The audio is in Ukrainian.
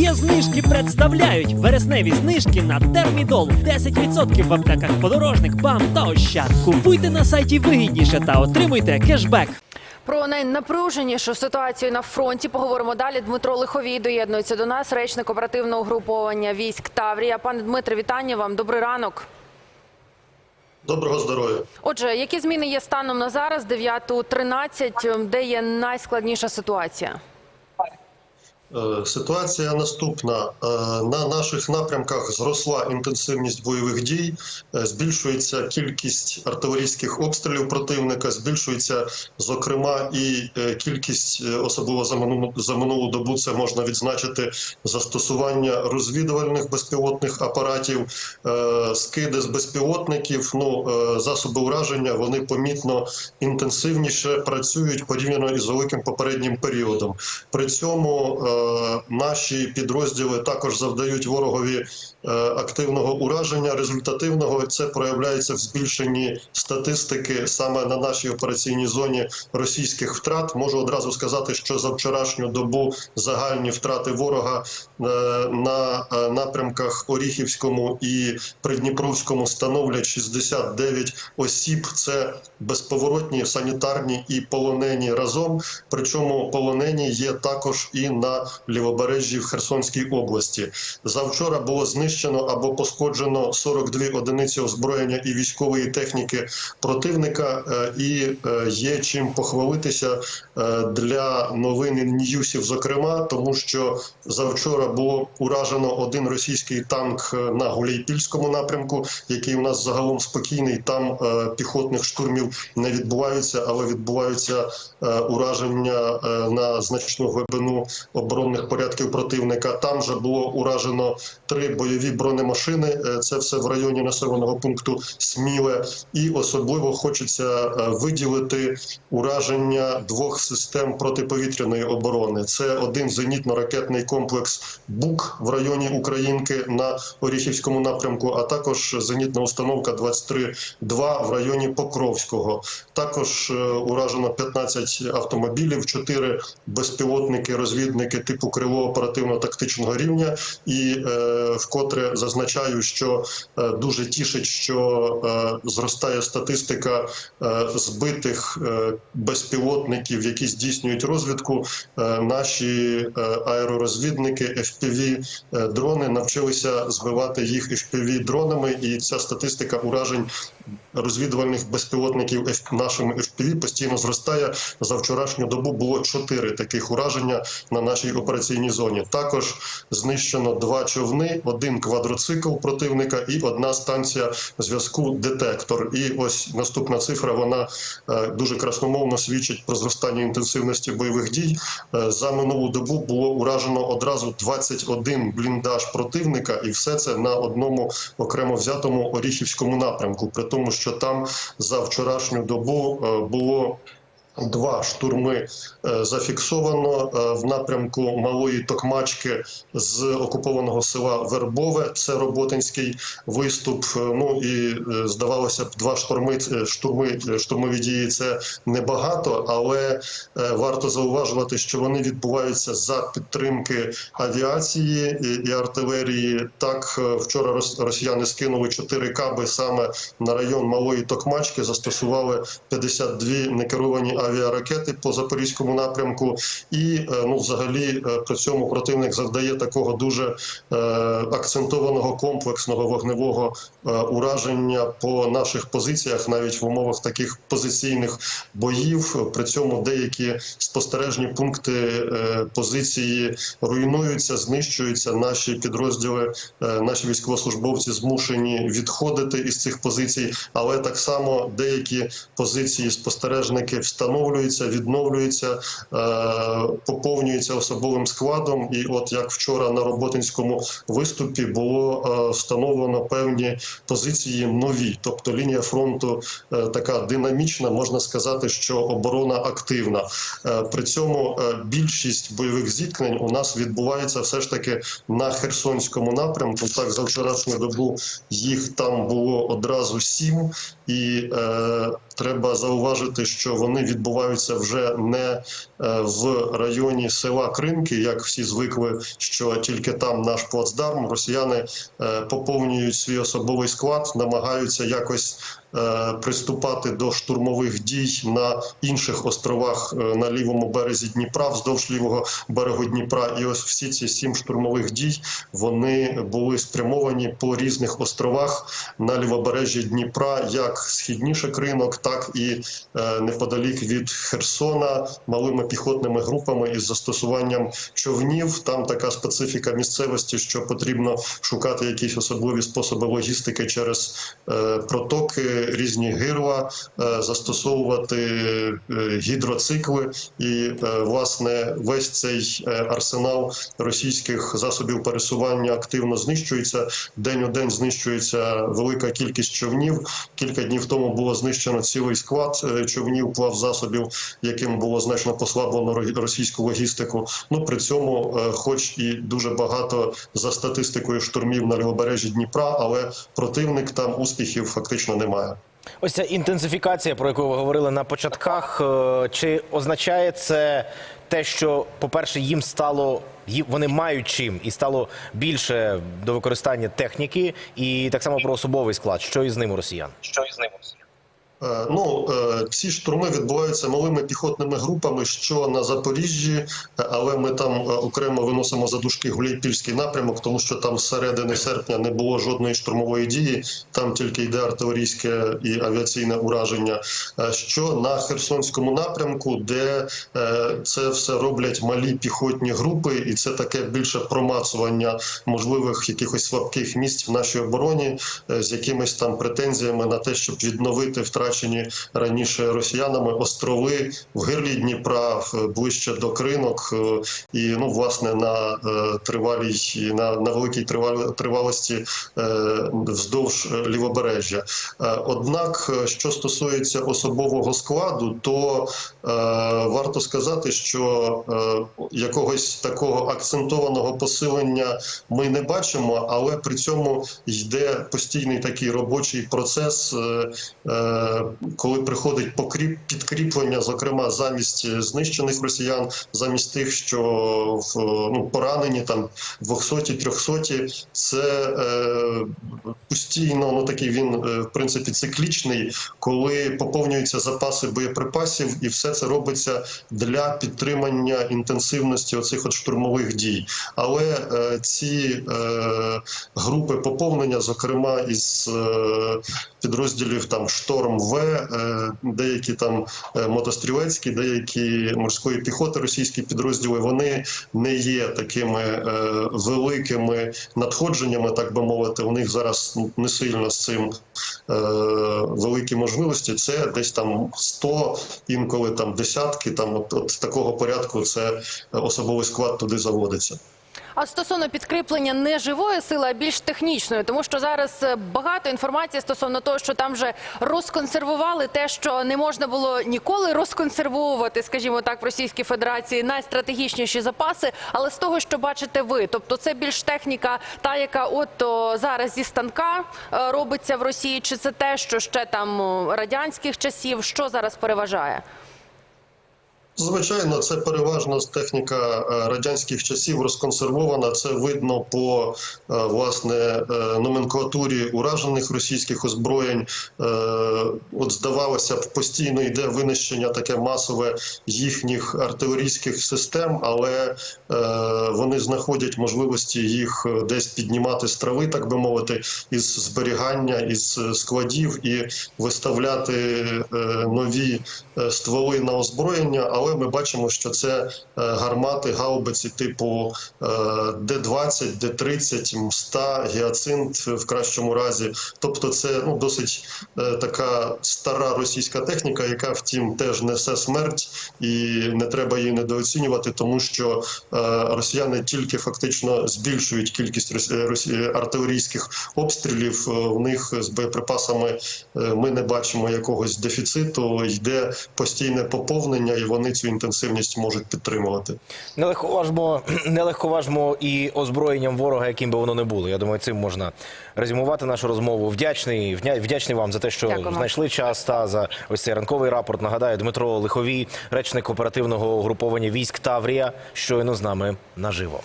Є знижки представляють вересневі знижки на термідол. 10% в аптеках подорожник, бам та ощад. Купуйте на сайті вигідніше та отримуйте кешбек. Про найнапруженішу ситуацію на фронті поговоримо далі. Дмитро Лиховій доєднується до нас, речник оперативного угруповання військ Таврія. Пане Дмитре, вітання вам. Добрий ранок. Доброго здоров'я. Отже, які зміни є станом на зараз, 9.13, де є найскладніша ситуація? Е, Ситуація наступна: Е, на наших напрямках зросла інтенсивність бойових дій, е, збільшується кількість артилерійських обстрілів противника, збільшується зокрема і кількість, особливо за минулу за минулу добу. Це можна відзначити застосування розвідувальних безпілотних апаратів, скиди з безпілотників. Ну засоби ураження вони помітно інтенсивніше працюють порівняно із великим попереднім періодом. При цьому наші підрозділи також завдають ворогові е, активного ураження. Результативного це проявляється в збільшенні статистики саме на нашій операційній зоні російських втрат. Можу одразу сказати, що за вчорашню добу загальні втрати ворога е, на е, напрямках Оріхівському і Придніпровському становлять 69 осіб. Це безповоротні, санітарні і полонені разом. Причому полонені є також і на лівобережжі в Херсонській області. Завчора було знищено або пошкоджено 42 одиниці озброєння і військової техніки противника, е, і е, є чим похвалитися е, для новин і ньюсів, зокрема, тому що завчора було уражено один російський танк на Гуляйпільському напрямку, який у нас загалом спокійний. Там піхотних штурмів не відбуваються, але відбуваються ураження на значну глибину оборонних порядків противника. Там же було уражено три бойові бронемашини. Е, Це все в районі населеного пункту Сміле, і особливо хочеться е, виділити ураження двох систем протиповітряної оборони. Це один зенітно-ракетний комплекс БУК в районі Українки на Оріхівському напрямку, а також зенітна установка 23-2 в районі Покровського. Також е, уражено 15 автомобілів, 4 безпілотники, розвідники типу крило оперативно-тактичного рівня. І е, вкотре зазначаю, що е, дуже тішить, що е, зростає статистика е, збитих е, безпілотників, які здійснюють розвідку. Е, наші е, аеророзвідники FPV е, дрони навчилися збивати їх FPV дронами, і ця статистика уражень розвідувальних безпілотників нашими FPV постійно зростає. За вчорашню добу було чотири таких ураження на нашій операційній зоні. Також знищено два човни, один квадроцикл противника і одна станція зв'язку детектор. І ось наступна цифра. Вона е, дуже красномовно свідчить про зростання інтенсивності бойових дій. Е, За минулу добу було уражено одразу 21 бліндаж противника, і все це на одному окремо взятому Оріхівському напрямку. При тому, що там за вчорашню добу е, було. Два штурми е, зафіксовано е, в напрямку Малої Токмачки з окупованого села Вербове. Це Роботинський виступ. Е, Ну і здавалося б, два штурми штурми штурмові дії це небагато, але варто зауважувати, що вони відбуваються за підтримки авіації і, артилерії. Так вчора рос- росіяни скинули чотири каби саме на район Малої Токмачки, застосували 52 некеровані авіаракети по запорізькому напрямку, і е, ну, взагалі, е, при цьому противник завдає такого дуже е, акцентованого комплексного вогневого ураження по наших позиціях, навіть в умовах таких позиційних боїв. При цьому деякі спостережні пункти позиції руйнуються, знищуються. Наші підрозділи, наші військовослужбовці змушені відходити із цих позицій, але так само деякі позиції спостережники встановлюються, відновлюються, е, поповнюються особовим складом. І от як вчора на роботинському виступі було е, встановлено певні позиції нові, тобто лінія фронту е, така динамічна, можна сказати, що оборона активна. При цьому більшість бойових зіткнень у нас відбувається все ж таки на Херсонському напрямку. Так за вчорашню добу їх там було одразу сім, і е, треба зауважити, що вони відбуваються відбуваються вже не е, в районі села Кринки, як всі звикли, що тільки там наш плацдарм. Росіяни е, поповнюють свій особовий склад, намагаються якось приступати до штурмових дій на інших островах е, на лівому березі Дніпра, вздовж лівого берегу Дніпра. І ось всі ці сім штурмових дій вони були спрямовані по різних островах на лівобережжі Дніпра, як східніше кринок, так і е, неподалік від Херсона, малими піхотними групами із застосуванням човнів. Там така специфіка місцевості, що потрібно шукати якісь особливі способи логістики через е, протоки, різні гирла, е, застосовувати е, гідроцикли, і е, власне весь цей арсенал російських засобів пересування активно знищується. День у день знищується велика кількість човнів. Кілька днів тому було знищено цілий склад човнів, плав засобів, яким було значно послаблено російську логістику. Ну при цьому, хоч і дуже багато за статистикою штурмів на лівобережжі Дніпра, але противник там успіхів фактично немає. Ось ця інтенсифікація, про яку ви говорили на початках, е, чи означає це те, що, по-перше, їм стало вони мають чим і стало більше до використання техніки, і так само про особовий склад, що із ним у росіян? Що із ним у росіян? Е, Ну, е, ці штурми відбуваються малими піхотними групами, що на Запоріжжі, е, але ми там е, окремо виносимо за дужки Гуляйпільський напрямок, тому що там з середини серпня не було жодної штурмової дії. Там тільки йде артилерійське і авіаційне ураження. Е, Що на Херсонському напрямку, де е, це все роблять малі піхотні групи, і це таке більше промацування можливих якихось слабких місць в нашій обороні е, з якимись там претензіями на те, щоб відновити втрачені раніше росіянами острови в гирлі Дніпра ближче до кринок, е, і ну власне на е, тривалій на, на великій тривал- тривалості е, вздовж е, лівобережжя. Е, Однак, е, що стосується особового складу, то е, варто сказати, що е, якогось такого акцентованого посилення ми не бачимо, але при цьому йде постійний такий робочий процес, е, е, коли приходить покріп підкріплення, зокрема замість знищених росіян, замість тих, що в ну поранені там 200 300 це е, постійно ну такий він е, в принципі циклічний, коли поповнюються запаси боєприпасів, і все це робиться для підтримання інтенсивності оцих от штурмових дій. Але е, ці е, групи поповнення, зокрема із е, підрозділів там Шторм В, е, деякі там е, мотострілецькі, деякі морської піхоти, російські підрозділи, вони не є такими е, великими надходженнями, так би мовити. У них зараз не сильно з цим великі можливості. Це десь там 100, інколи там десятки. Там от, от такого порядку це особовий склад туди заводиться. А стосовно підкріплення не живої сили, а більш технічної, тому що зараз е, багато інформації стосовно того, що там вже розконсервували те, що не можна було ніколи розконсервовувати, скажімо так, в Російській Федерації найстратегічніші запаси. Але з того, що бачите ви, тобто це більш техніка, та яка от зараз зі станка е, робиться в Росії, чи це те, що ще там радянських часів, що зараз переважає? Звичайно, це переважно техніка е, радянських часів розконсервована. Це видно по е, власне е, номенклатурі уражених російських озброєнь. От здавалося б, постійно йде винищення таке масове їхніх артилерійських систем, але вони знаходять можливості їх десь піднімати з трави, так би мовити, із зберігання, із складів і виставляти нові стволи на озброєння. Але ми бачимо, що це е, гармати, гаубиці типу е, Д-20, Д-30, МСТА, Гіацинт в кращому разі. Тобто, це ну досить е, така стара російська техніка, яка втім теж несе смерть, і не треба її недооцінювати, тому що е, росіяни тільки фактично збільшують кількість артилерійських обстрілів. Е, У них з боєприпасами е, ми не бачимо якогось дефіциту. Йде постійне поповнення, і вони різницю інтенсивність можуть підтримувати. Не легковажмо, не легковажмо і озброєнням ворога, яким би воно не було. Я думаю, цим можна резюмувати нашу розмову. Вдячний, вдя- вдячний вам за те, що Дякую. знайшли час та за ось цей ранковий рапорт. Нагадаю, Дмитро Лиховій, речник оперативного угруповання військ Таврія, щойно з нами наживо.